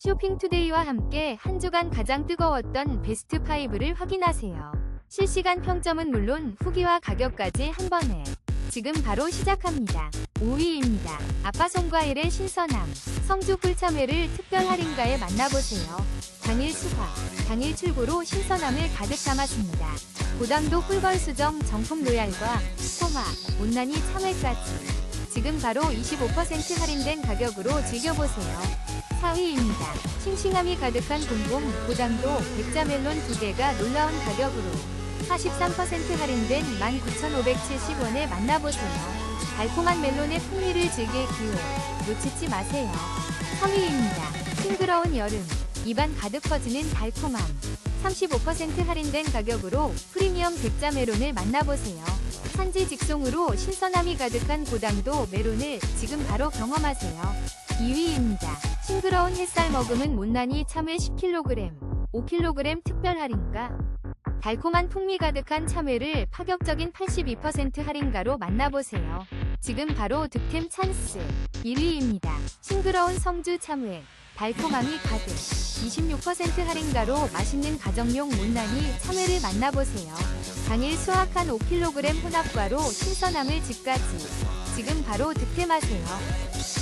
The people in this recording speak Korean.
쇼핑투데이와 함께 한 주간 가장 뜨거웠던 베스트 5를 확인하세요. 실시간 평점은 물론 후기와 가격까지 한 번에 지금 바로 시작합니다. 5위입니다. 아빠 송과일의 신선함 성주 꿀참외를 특별 할인가에 만나보세요. 당일 수화, 당일 출고로 신선함을 가득 담았습니다. 고당도 꿀벌 수정 정품 로얄과 소마, 온난이 참외까지 지금 바로 25% 할인된 가격으로 즐겨보세요. 4위입니다. 싱싱함이 가득한 봉봉 고당도 백자 멜론 2개가 놀라운 가격으로 43% 할인된 19,570원에 만나보세요. 달콤한 멜론의 풍미를 즐길 기회 놓치지 마세요. 3위입니다. 싱그러운 여름 입안 가득 퍼지는 달콤함 35% 할인된 가격으로 프리미엄 백자 메론을 만나보세요. 산지 직송으로 신선함이 가득한 고당도 메론을 지금 바로 경험하세요. 2위입니다. 싱그러운 햇살 머금은 못난이 참외 10kg, 5kg 특별 할인가 달콤한 풍미 가득한 참외를 파격적인 82% 할인가로 만나보세요. 지금 바로 득템 찬스 1위입니다. 싱그러운 성주 참외 달콤함이 가득 26% 할인가로 맛있는 가정용 못난이 참외를 만나보세요. 당일 수확한 5kg 혼합과로 신선함을 집까지 지금 바로 득템하세요.